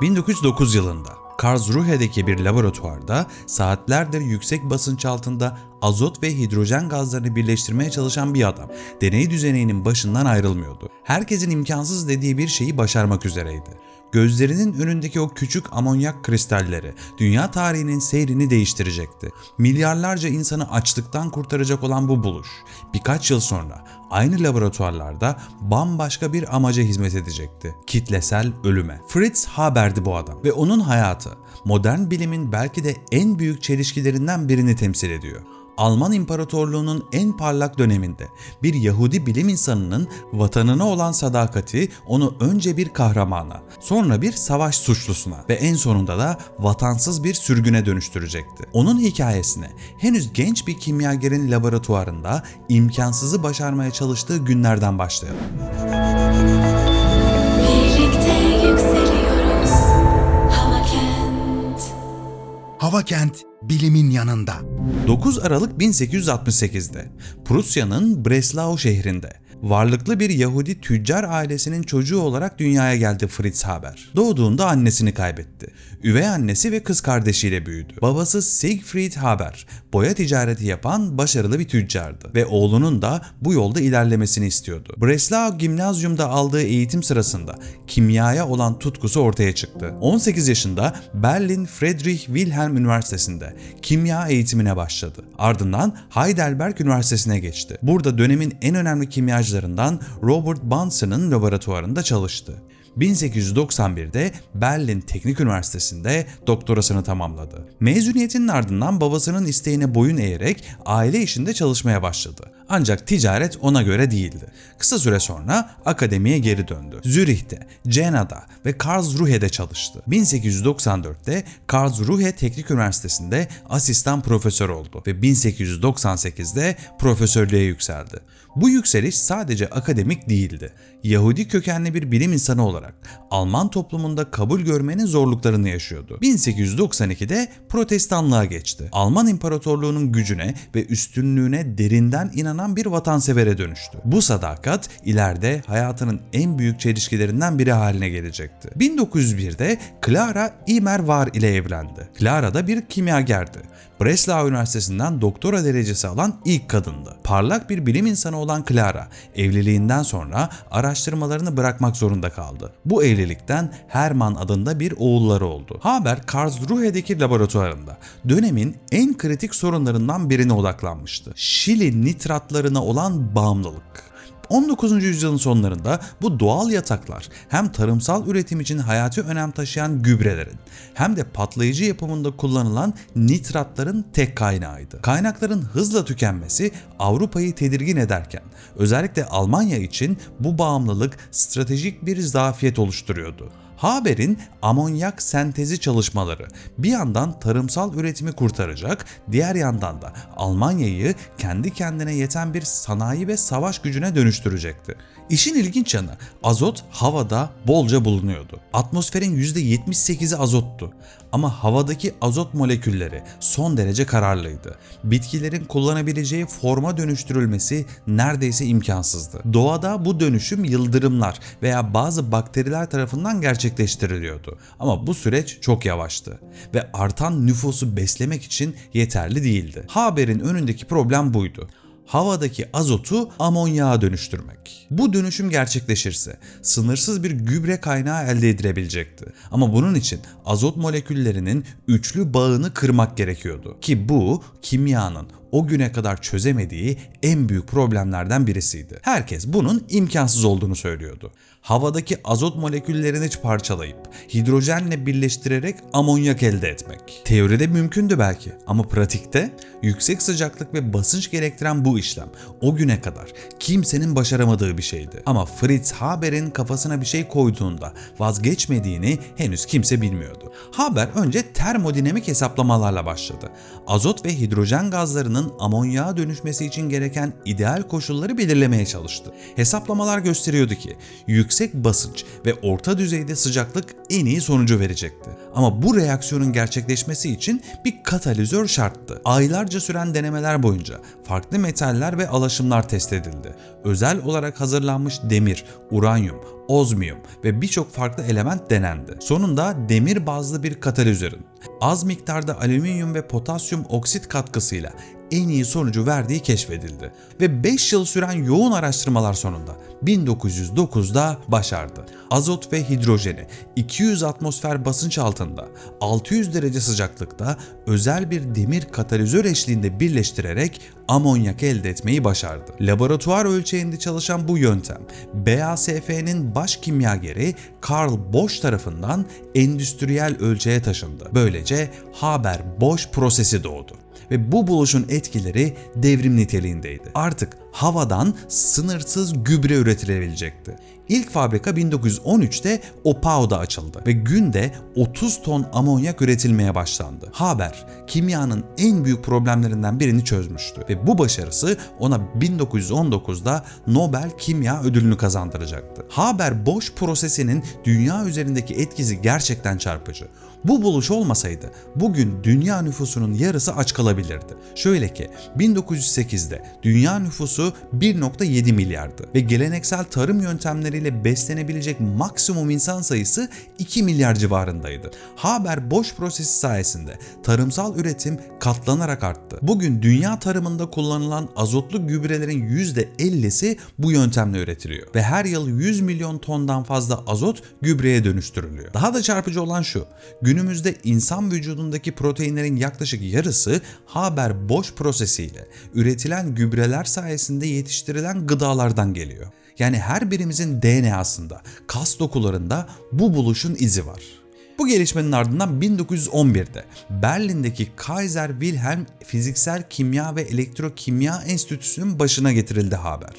1909 yılında Karlsruhe'deki bir laboratuvarda saatlerdir yüksek basınç altında azot ve hidrojen gazlarını birleştirmeye çalışan bir adam deney düzeninin başından ayrılmıyordu. Herkesin imkansız dediği bir şeyi başarmak üzereydi. Gözlerinin önündeki o küçük amonyak kristalleri dünya tarihinin seyrini değiştirecekti. Milyarlarca insanı açlıktan kurtaracak olan bu buluş birkaç yıl sonra aynı laboratuvarlarda bambaşka bir amaca hizmet edecekti. Kitlesel ölüme. Fritz Haber'di bu adam ve onun hayatı modern bilimin belki de en büyük çelişkilerinden birini temsil ediyor. Alman İmparatorluğu'nun en parlak döneminde bir Yahudi bilim insanının vatanına olan sadakati onu önce bir kahramana, sonra bir savaş suçlusuna ve en sonunda da vatansız bir sürgüne dönüştürecekti. Onun hikayesine henüz genç bir kimyagerin laboratuvarında imkansızı başarmaya çalıştığı günlerden başlayalım. Hava Kent bilimin yanında. 9 Aralık 1868'de Prusya'nın Breslau şehrinde varlıklı bir Yahudi tüccar ailesinin çocuğu olarak dünyaya geldi Fritz Haber. Doğduğunda annesini kaybetti. Üvey annesi ve kız kardeşiyle büyüdü. Babası Siegfried Haber, boya ticareti yapan başarılı bir tüccardı ve oğlunun da bu yolda ilerlemesini istiyordu. Breslau Gimnazyum'da aldığı eğitim sırasında kimyaya olan tutkusu ortaya çıktı. 18 yaşında Berlin Friedrich Wilhelm Üniversitesi'nde kimya eğitimine başladı. Ardından Heidelberg Üniversitesi'ne geçti. Burada dönemin en önemli kimyacılarından Robert Bunsen'ın laboratuvarında çalıştı. 1891'de Berlin Teknik Üniversitesi'nde doktorasını tamamladı. Mezuniyetinin ardından babasının isteğine boyun eğerek aile işinde çalışmaya başladı. Ancak ticaret ona göre değildi. Kısa süre sonra akademiye geri döndü. Zürih'te, Cena'da ve Karlsruhe'de çalıştı. 1894'te Karlsruhe Teknik Üniversitesi'nde asistan profesör oldu ve 1898'de profesörlüğe yükseldi. Bu yükseliş sadece akademik değildi. Yahudi kökenli bir bilim insanı olarak Alman toplumunda kabul görmenin zorluklarını yaşıyordu. 1892'de protestanlığa geçti. Alman İmparatorluğu'nun gücüne ve üstünlüğüne derinden inanan bir vatansevere dönüştü. Bu sadakat ileride hayatının en büyük çelişkilerinden biri haline gelecekti. 1901'de Clara Imer Var ile evlendi. Clara da bir kimyagerdi. Breslau Üniversitesi'nden doktora derecesi alan ilk kadındı. Parlak bir bilim insanı olan Clara, evliliğinden sonra araştırmalarını bırakmak zorunda kaldı. Bu evlilikten Hermann adında bir oğulları oldu. Haber Karlsruhe'deki laboratuvarında dönemin en kritik sorunlarından birine odaklanmıştı. Şili nitratlarına olan bağımlılık. 19. yüzyılın sonlarında bu doğal yataklar hem tarımsal üretim için hayati önem taşıyan gübrelerin hem de patlayıcı yapımında kullanılan nitratların tek kaynağıydı. Kaynakların hızla tükenmesi Avrupa'yı tedirgin ederken özellikle Almanya için bu bağımlılık stratejik bir zafiyet oluşturuyordu. Haber'in amonyak sentezi çalışmaları bir yandan tarımsal üretimi kurtaracak, diğer yandan da Almanya'yı kendi kendine yeten bir sanayi ve savaş gücüne dönüştürecekti. İşin ilginç yanı azot havada bolca bulunuyordu. Atmosferin %78'i azottu. Ama havadaki azot molekülleri son derece kararlıydı. Bitkilerin kullanabileceği forma dönüştürülmesi neredeyse imkansızdı. Doğada bu dönüşüm yıldırımlar veya bazı bakteriler tarafından gerçekleştiriliyordu. Ama bu süreç çok yavaştı ve artan nüfusu beslemek için yeterli değildi. Haber'in önündeki problem buydu havadaki azotu amonyağa dönüştürmek. Bu dönüşüm gerçekleşirse sınırsız bir gübre kaynağı elde edilebilecekti. Ama bunun için azot moleküllerinin üçlü bağını kırmak gerekiyordu. Ki bu kimyanın o güne kadar çözemediği en büyük problemlerden birisiydi. Herkes bunun imkansız olduğunu söylüyordu. Havadaki azot moleküllerini parçalayıp hidrojenle birleştirerek amonyak elde etmek. Teoride mümkündü belki ama pratikte yüksek sıcaklık ve basınç gerektiren bu işlem o güne kadar kimsenin başaramadığı bir şeydi. Ama Fritz Haber'in kafasına bir şey koyduğunda vazgeçmediğini henüz kimse bilmiyordu. Haber önce termodinamik hesaplamalarla başladı. Azot ve hidrojen gazlarının amonyağa dönüşmesi için gereken ideal koşulları belirlemeye çalıştı. Hesaplamalar gösteriyordu ki yüksek basınç ve orta düzeyde sıcaklık en iyi sonucu verecekti. Ama bu reaksiyonun gerçekleşmesi için bir katalizör şarttı. Aylarca süren denemeler boyunca farklı metaller ve alaşımlar test edildi. Özel olarak hazırlanmış demir, uranyum, ozmiyum ve birçok farklı element denendi. Sonunda demir bazlı bir katalizörün az miktarda alüminyum ve potasyum oksit katkısıyla en iyi sonucu verdiği keşfedildi. Ve 5 yıl süren yoğun araştırmalar sonunda 1909'da başardı. Azot ve hidrojeni 200 atmosfer basınç altında 600 derece sıcaklıkta özel bir demir katalizör eşliğinde birleştirerek amonyak elde etmeyi başardı. Laboratuvar ölçeğinde çalışan bu yöntem BASF'nin baş kimyageri Karl Bosch tarafından endüstriyel ölçeğe taşındı. Böylece Haber-Bosch prosesi doğdu ve bu buluşun etkileri devrim niteliğindeydi. Artık havadan sınırsız gübre üretilebilecekti. İlk fabrika 1913'te Opau'da açıldı ve günde 30 ton amonyak üretilmeye başlandı. Haber, kimyanın en büyük problemlerinden birini çözmüştü ve bu başarısı ona 1919'da Nobel Kimya Ödülünü kazandıracaktı. Haber-Bosch prosesinin dünya üzerindeki etkisi gerçekten çarpıcı. Bu buluş olmasaydı bugün dünya nüfusunun yarısı aç kalabilirdi. Şöyle ki 1908'de dünya nüfusu 1.7 milyardı ve geleneksel tarım yöntemleriyle beslenebilecek maksimum insan sayısı 2 milyar civarındaydı. Haber Bosch prosesi sayesinde tarımsal üretim katlanarak arttı. Bugün dünya tarımında kullanılan azotlu gübrelerin %50'si bu yöntemle üretiliyor ve her yıl 100 milyon tondan fazla azot gübreye dönüştürülüyor. Daha da çarpıcı olan şu, günümüzde insan vücudundaki proteinlerin yaklaşık yarısı Haber Bosch prosesiyle üretilen gübreler sayesinde yetiştirilen gıdalardan geliyor. Yani her birimizin DNA'sında, kas dokularında bu buluşun izi var. Bu gelişmenin ardından 1911'de Berlin'deki Kaiser Wilhelm Fiziksel Kimya ve Elektrokimya Enstitüsü'nün başına getirildi haber.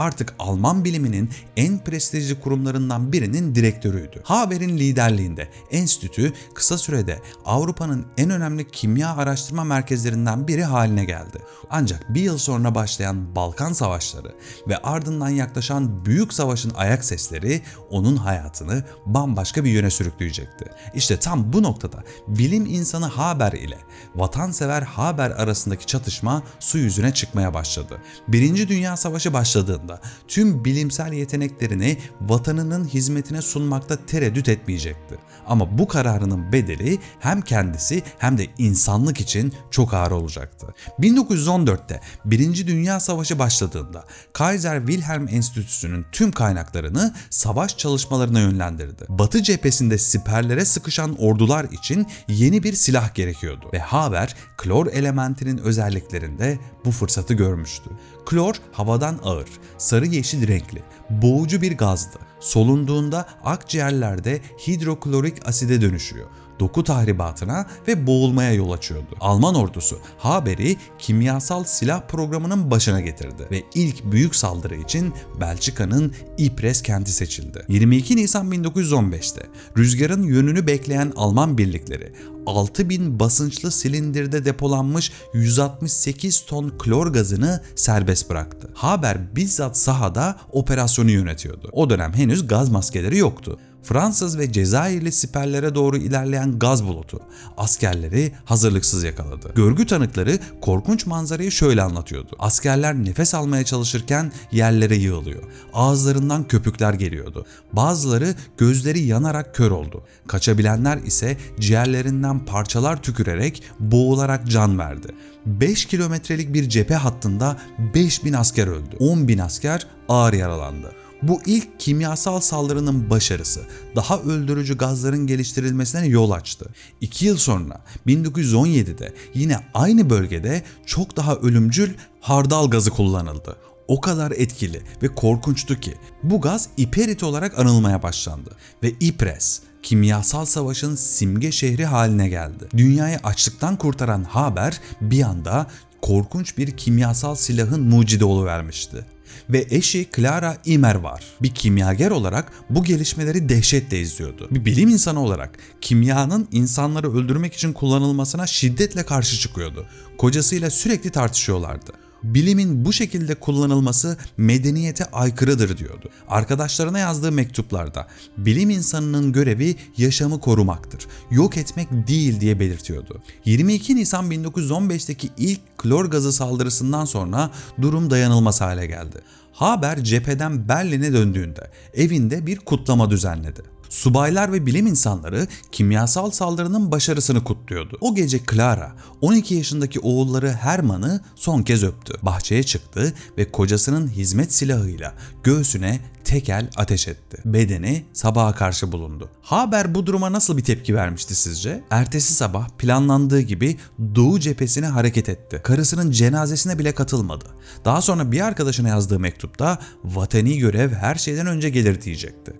Artık Alman biliminin en prestijli kurumlarından birinin direktörüydü. Haber'in liderliğinde enstitü kısa sürede Avrupa'nın en önemli kimya araştırma merkezlerinden biri haline geldi. Ancak bir yıl sonra başlayan Balkan Savaşları ve ardından yaklaşan Büyük Savaş'ın ayak sesleri onun hayatını bambaşka bir yöne sürükleyecekti. İşte tam bu noktada bilim insanı Haber ile vatansever Haber arasındaki çatışma su yüzüne çıkmaya başladı. Birinci Dünya Savaşı başladığında tüm bilimsel yeteneklerini vatanının hizmetine sunmakta tereddüt etmeyecekti. Ama bu kararının bedeli hem kendisi hem de insanlık için çok ağır olacaktı. 1914'te Birinci Dünya Savaşı başladığında Kaiser Wilhelm Enstitüsü'nün tüm kaynaklarını savaş çalışmalarına yönlendirdi. Batı cephesinde siperlere sıkışan ordular için yeni bir silah gerekiyordu ve Haber klor elementinin özelliklerinde bu fırsatı görmüştü. Klor havadan ağır, sarı yeşil renkli, boğucu bir gazdı. Solunduğunda akciğerlerde hidroklorik aside dönüşüyor doku tahribatına ve boğulmaya yol açıyordu. Alman ordusu Haber'i kimyasal silah programının başına getirdi ve ilk büyük saldırı için Belçika'nın Ypres kenti seçildi. 22 Nisan 1915'te rüzgarın yönünü bekleyen Alman birlikleri 6000 basınçlı silindirde depolanmış 168 ton klor gazını serbest bıraktı. Haber bizzat sahada operasyonu yönetiyordu. O dönem henüz gaz maskeleri yoktu. Fransız ve Cezayirli siperlere doğru ilerleyen gaz bulutu askerleri hazırlıksız yakaladı. Görgü tanıkları korkunç manzarayı şöyle anlatıyordu. Askerler nefes almaya çalışırken yerlere yığılıyor. Ağızlarından köpükler geliyordu. Bazıları gözleri yanarak kör oldu. Kaçabilenler ise ciğerlerinden parçalar tükürerek boğularak can verdi. 5 kilometrelik bir cephe hattında 5000 asker öldü. 10 bin asker ağır yaralandı. Bu ilk kimyasal saldırının başarısı daha öldürücü gazların geliştirilmesine yol açtı. 2 yıl sonra 1917'de yine aynı bölgede çok daha ölümcül hardal gazı kullanıldı. O kadar etkili ve korkunçtu ki bu gaz iperit olarak anılmaya başlandı ve Ypres kimyasal savaşın simge şehri haline geldi. Dünyayı açlıktan kurtaran Haber bir anda korkunç bir kimyasal silahın mucidi vermişti ve eşi Clara Imer var. Bir kimyager olarak bu gelişmeleri dehşetle izliyordu. Bir bilim insanı olarak kimyanın insanları öldürmek için kullanılmasına şiddetle karşı çıkıyordu. Kocasıyla sürekli tartışıyorlardı. Bilimin bu şekilde kullanılması medeniyete aykırıdır diyordu. Arkadaşlarına yazdığı mektuplarda bilim insanının görevi yaşamı korumaktır, yok etmek değil diye belirtiyordu. 22 Nisan 1915'teki ilk klor gazı saldırısından sonra durum dayanılmaz hale geldi. Haber cepheden Berlin'e döndüğünde evinde bir kutlama düzenledi. Subaylar ve bilim insanları kimyasal saldırının başarısını kutluyordu. O gece Clara 12 yaşındaki oğulları Herman'ı son kez öptü. Bahçeye çıktı ve kocasının hizmet silahıyla göğsüne tekel ateş etti. Bedeni sabaha karşı bulundu. Haber bu duruma nasıl bir tepki vermişti sizce? Ertesi sabah planlandığı gibi Doğu cephesine hareket etti. Karısının cenazesine bile katılmadı. Daha sonra bir arkadaşına yazdığı mektupta vatani görev her şeyden önce gelir diyecekti.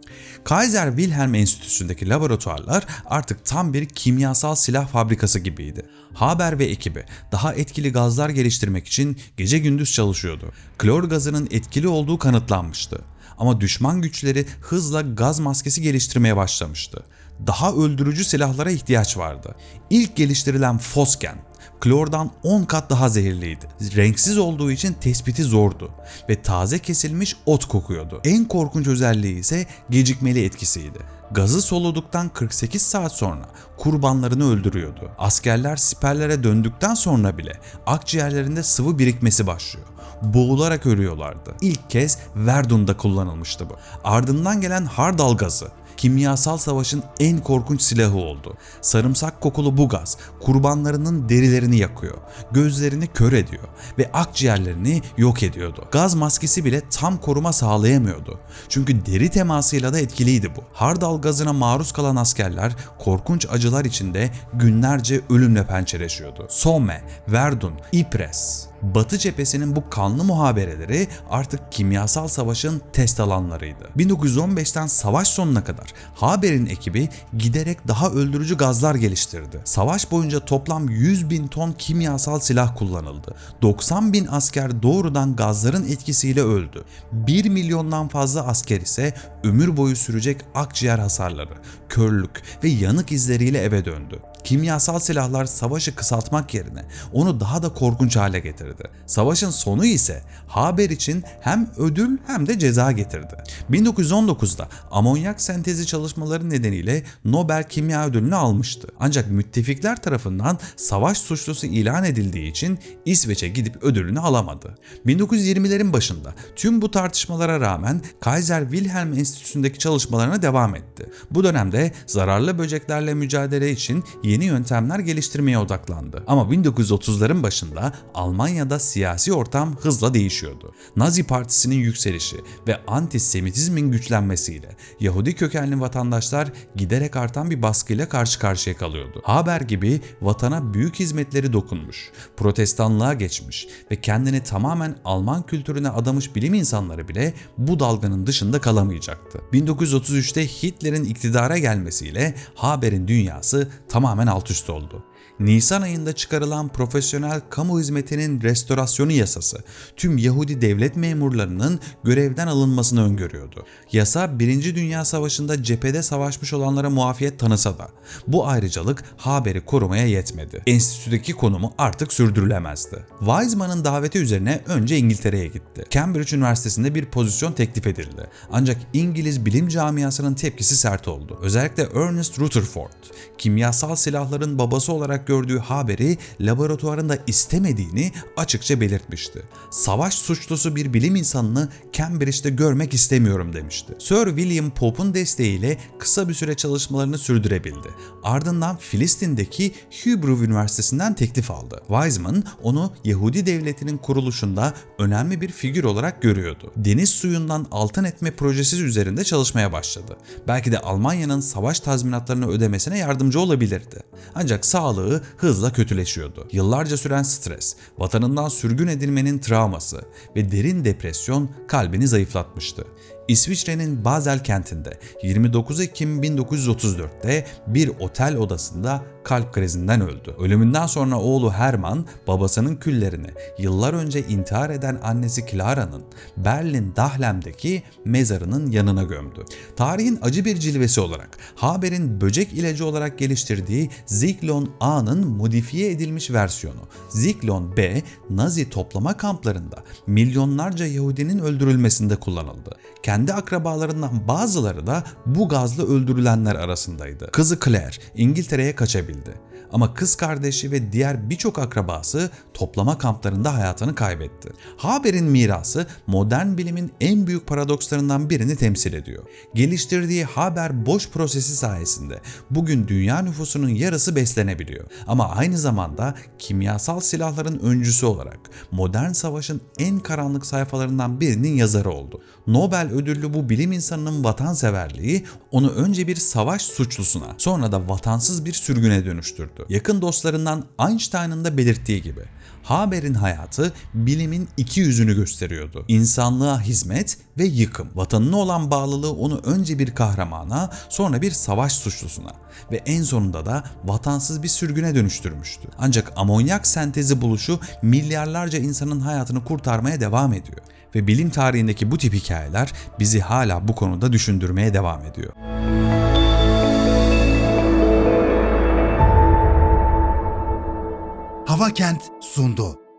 Kaiser Wilhelm Enstitüsü'ndeki laboratuvarlar artık tam bir kimyasal silah fabrikası gibiydi. Haber ve ekibi daha etkili gazlar geliştirmek için gece gündüz çalışıyordu. Klor gazının etkili olduğu kanıtlanmıştı. Ama düşman güçleri hızla gaz maskesi geliştirmeye başlamıştı. Daha öldürücü silahlara ihtiyaç vardı. İlk geliştirilen Fosgen, klordan 10 kat daha zehirliydi. Renksiz olduğu için tespiti zordu ve taze kesilmiş ot kokuyordu. En korkunç özelliği ise gecikmeli etkisiydi. Gazı soluduktan 48 saat sonra kurbanlarını öldürüyordu. Askerler siperlere döndükten sonra bile akciğerlerinde sıvı birikmesi başlıyor boğularak ölüyorlardı. İlk kez Verdun'da kullanılmıştı bu. Ardından gelen Hardal gazı kimyasal savaşın en korkunç silahı oldu. Sarımsak kokulu bu gaz kurbanlarının derilerini yakıyor, gözlerini kör ediyor ve akciğerlerini yok ediyordu. Gaz maskesi bile tam koruma sağlayamıyordu. Çünkü deri temasıyla da etkiliydi bu. Hardal gazına maruz kalan askerler korkunç acılar içinde günlerce ölümle pençeleşiyordu. Somme, Verdun, Ypres, Batı cephesinin bu kanlı muhabereleri artık kimyasal savaşın test alanlarıydı. 1915'ten savaş sonuna kadar Haber'in ekibi giderek daha öldürücü gazlar geliştirdi. Savaş boyunca toplam 100 bin ton kimyasal silah kullanıldı. 90 bin asker doğrudan gazların etkisiyle öldü. 1 milyondan fazla asker ise ömür boyu sürecek akciğer hasarları, körlük ve yanık izleriyle eve döndü. Kimyasal silahlar savaşı kısaltmak yerine onu daha da korkunç hale getirdi. Savaşın sonu ise Haber için hem ödül hem de ceza getirdi. 1919'da amonyak sentezi çalışmaları nedeniyle Nobel Kimya Ödülünü almıştı. Ancak müttefikler tarafından savaş suçlusu ilan edildiği için İsveç'e gidip ödülünü alamadı. 1920'lerin başında tüm bu tartışmalara rağmen Kaiser Wilhelm Enstitüsü'ndeki çalışmalarına devam etti. Bu dönemde zararlı böceklerle mücadele için yeni yöntemler geliştirmeye odaklandı. Ama 1930'ların başında Almanya'da siyasi ortam hızla değişiyordu. Nazi Partisi'nin yükselişi ve antisemitizmin güçlenmesiyle Yahudi kökenli vatandaşlar giderek artan bir baskıyla karşı karşıya kalıyordu. Haber gibi vatana büyük hizmetleri dokunmuş, protestanlığa geçmiş ve kendini tamamen Alman kültürüne adamış bilim insanları bile bu dalganın dışında kalamayacaktı. 1933'te Hitler'in iktidara gelmesiyle Haber'in dünyası tamamen alt üst oldu. Nisan ayında çıkarılan profesyonel kamu hizmetinin restorasyonu yasası tüm Yahudi devlet memurlarının görevden alınmasını öngörüyordu. Yasa 1. Dünya Savaşı'nda cephede savaşmış olanlara muafiyet tanısa da bu ayrıcalık Haber'i korumaya yetmedi. Enstitüdeki konumu artık sürdürülemezdi. Weizmann'ın daveti üzerine önce İngiltere'ye gitti. Cambridge Üniversitesi'nde bir pozisyon teklif edildi. Ancak İngiliz bilim camiasının tepkisi sert oldu. Özellikle Ernest Rutherford, kimyasal silahların babası olarak gördüğü haberi laboratuvarında istemediğini açıkça belirtmişti. Savaş suçlusu bir bilim insanını Cambridge'de görmek istemiyorum demişti. Sir William Pope'un desteğiyle kısa bir süre çalışmalarını sürdürebildi. Ardından Filistin'deki Hebrew Üniversitesi'nden teklif aldı. Weizmann onu Yahudi devletinin kuruluşunda önemli bir figür olarak görüyordu. Deniz suyundan altın etme projesi üzerinde çalışmaya başladı. Belki de Almanya'nın savaş tazminatlarını ödemesine yardımcı olabilirdi. Ancak sağlığı hızla kötüleşiyordu. Yıllarca süren stres, vatanından sürgün edilmenin travması ve derin depresyon kalbini zayıflatmıştı. İsviçre'nin Basel kentinde 29 Ekim 1934'te bir otel odasında kalp krizinden öldü. Ölümünden sonra oğlu Hermann babasının küllerini yıllar önce intihar eden annesi Clara'nın Berlin Dahlem'deki mezarının yanına gömdü. Tarihin acı bir cilvesi olarak Haber'in böcek ilacı olarak geliştirdiği Zyklon A'nın modifiye edilmiş versiyonu Zyklon B Nazi toplama kamplarında milyonlarca Yahudinin öldürülmesinde kullanıldı. Kendi akrabalarından bazıları da bu gazla öldürülenler arasındaydı. Kızı Claire İngiltere'ye kaçabildi ulaşabildi. Ama kız kardeşi ve diğer birçok akrabası toplama kamplarında hayatını kaybetti. Haber'in mirası modern bilimin en büyük paradokslarından birini temsil ediyor. Geliştirdiği Haber boş prosesi sayesinde bugün dünya nüfusunun yarısı beslenebiliyor. Ama aynı zamanda kimyasal silahların öncüsü olarak modern savaşın en karanlık sayfalarından birinin yazarı oldu. Nobel ödüllü bu bilim insanının vatanseverliği onu önce bir savaş suçlusuna sonra da vatansız bir sürgüne dönüştürdü. Yakın dostlarından Einstein'ın da belirttiği gibi Haber'in hayatı bilimin iki yüzünü gösteriyordu. İnsanlığa hizmet ve yıkım. Vatanına olan bağlılığı onu önce bir kahramana, sonra bir savaş suçlusuna ve en sonunda da vatansız bir sürgüne dönüştürmüştü. Ancak amonyak sentezi buluşu milyarlarca insanın hayatını kurtarmaya devam ediyor. Ve bilim tarihindeki bu tip hikayeler bizi hala bu konuda düşündürmeye devam ediyor. Hava Kent sundu.